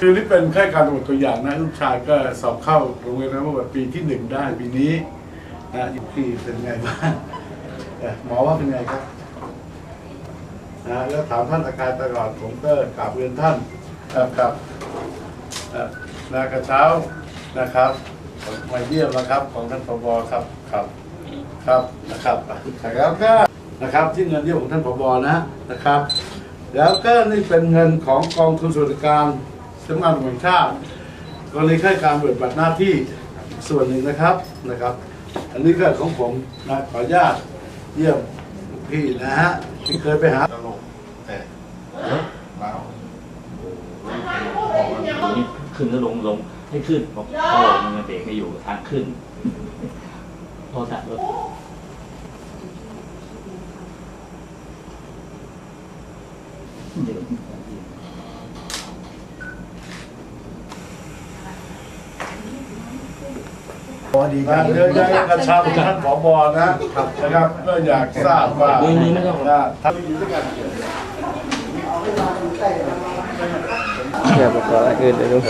คือนี่เป็นแค่การตรวจตัวอย่างนะลูกชายก็สอบเข้าโรงเรียนรัฐบาปีที่หนึ่งได้ปีนี้นะอีกพี่เป็นไงบ้างหมอว่าเป็นไงครับนะแล้วถามท่านอาการตลอดผมก็กราบเรียนท่านกับนะกระเช้านะครับ มาเยี่ยมนะครับของท่านผบครับครับครับนะครับแล้วก็นะครับที่เงินเยี่ยมของท่านผบนะนะครับ แล้วก็นี่เป็นเงินของกองทุนสวัสดิการสำนักงานตำรวจแห่งชาติกรณีข้าการปฏิบัติหน้าที่ส่วนหนึ่งนะครับนะครับ อันนี้ก็ของผมนะขออนุญาตเยี่ยมพี่นะฮะที่เคยไปหาตลกแต่แล้วนี่ขึ้นแล้วลงลง ให้ขึ้นบอกพอมันเบรกไม่อยู่ทางขึ้นโทรศัพท์รถพอดีคนะรับเดี๋ยวจะกระชับท่านผบนะครับนะครับก็อยากทราบว่ามือมือไม่ต้องนะทำอยู่ด้วยกัน อย่าไปขออะไรอื่นเลยลูก